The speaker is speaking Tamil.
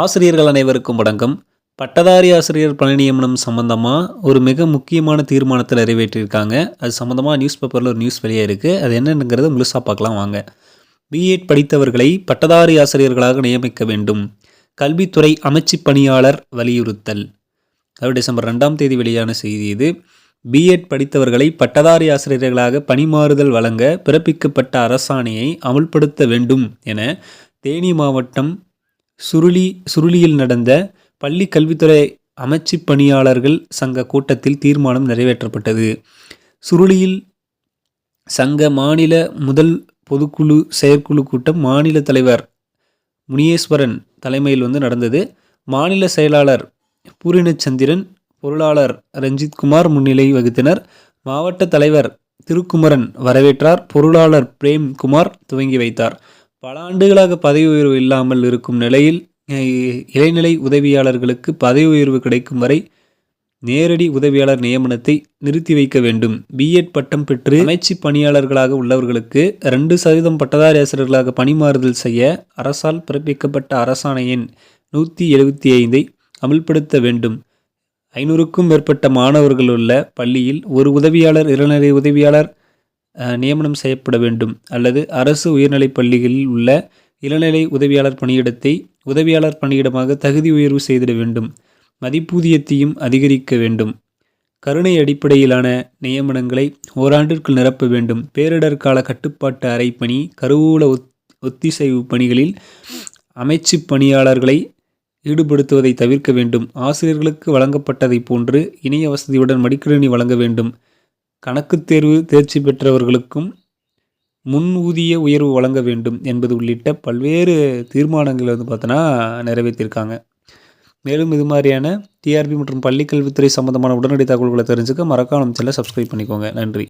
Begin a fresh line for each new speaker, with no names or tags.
ஆசிரியர்கள் அனைவருக்கும் வணக்கம். பட்டதாரி ஆசிரியர் பணி நியமனம் சம்மந்தமாக ஒரு மிக முக்கியமான தீர்மானத்தை நிறைவேற்றியிருக்காங்க. அது சம்மந்தமாக நியூஸ் பேப்பரில் ஒரு நியூஸ் வெளியே இருக்குது அது என்னங்கிறத முழுசாக பார்க்கலாம் வாங்க. பிஎட் படித்தவர்களை பட்டதாரி ஆசிரியர்களாக நியமிக்க வேண்டும். கல்வித்துறை அமைச்சு பணியாளர் வலியுறுத்தல். அதாவது டிசம்பர் ரெண்டாம் தேதி வெளியான செய்தி இது. பிஎட் படித்தவர்களை பட்டதாரி ஆசிரியர்களாக பணிமாறுதல் வழங்க பிறப்பிக்கப்பட்ட அரசாணையை அமுல்படுத்த வேண்டும் என தேனி மாவட்டம் சுருளி சுருளியில் நடந்த பள்ளி கல்வித்துறை அமைச்சு பணியாளர்கள் சங்க கூட்டத்தில் தீர்மானம் நிறைவேற்றப்பட்டது. சுருளியில் சங்க மாநில முதல் பொதுக்குழு செயற்குழு கூட்டம் மாநில தலைவர் முனியேஸ்வரன் தலைமையில் வந்து நடந்தது. மாநில செயலாளர் பூரிணச்சந்திரன் பொருளாளர் ரஞ்சித்குமார் முன்னிலை வகுத்தனர். மாவட்ட தலைவர் திருக்குமரன் வரவேற்றார். பொருளாளர் பிரேம்குமார் துவங்கி வைத்தார். பல ஆண்டுகளாக பதவி உயர்வு இல்லாமல் இருக்கும் நிலையில் இளைநிலை உதவியாளர்களுக்கு பதவி உயர்வு கிடைக்கும் வரை நேரடி உதவியாளர் நியமனத்தை நிறுத்தி வைக்க வேண்டும். பிஎட் பட்டம் பெற்று அமைச்சு பணியாளர்களாக உள்ளவர்களுக்கு ரெண்டு சதவீதம் பட்டதாரி ஆசிரியர்களாக பணிமாறுதல் செய்ய அரசால் பிறப்பிக்கப்பட்ட அரசாணை எண் நூற்றி எழுபத்தி ஐந்தை அமல்படுத்த வேண்டும். ஐநூறுக்கும் மேற்பட்ட மாணவர்கள் உள்ள பள்ளியில் ஒரு உதவியாளர் இளநிலை உதவியாளர் நியமனம் செய்யப்பட வேண்டும். அல்லது அரசு உயர்நிலைப் பள்ளிகளில் உள்ள இளநிலை உதவியாளர் பணியிடத்தை உதவியாளர் பணியிடமாக தகுதி உயர்வு செய்திட வேண்டும். மதிப்பூதியத்தையும் அதிகரிக்க வேண்டும். கருணை அடிப்படையிலான நியமனங்களை ஓராண்டிற்குள் நிரப்ப வேண்டும். பேரிடர் கால கட்டுப்பாட்டு அறை பணி கருவூல ஒத் ஒத்திசைவு பணிகளில் அமைச்சு பணியாளர்களை ஈடுபடுத்துவதை தவிர்க்க வேண்டும். ஆசிரியர்களுக்கு வழங்கப்பட்டதை போன்று இணைய வசதியுடன் மடிக்கணினி வழங்க வேண்டும். கணக்குத் தேர்வு தேர்ச்சி பெற்றவர்களுக்கும் முன் ஊதிய உயர்வு வழங்க வேண்டும் என்பது உள்ளிட்ட பல்வேறு தீர்மானங்கள் வந்து பார்த்தோன்னா நிறைவேற்றியிருக்காங்க மேலும் இது மாதிரியான டிஆர்பி மற்றும் பள்ளிக்கல்வித்துறை சம்பந்தமான உடனடி தகவல்களை தெரிஞ்சுக்க மறக்காம சேனலை சப்ஸ்கிரைப் பண்ணிக்கோங்க. நன்றி.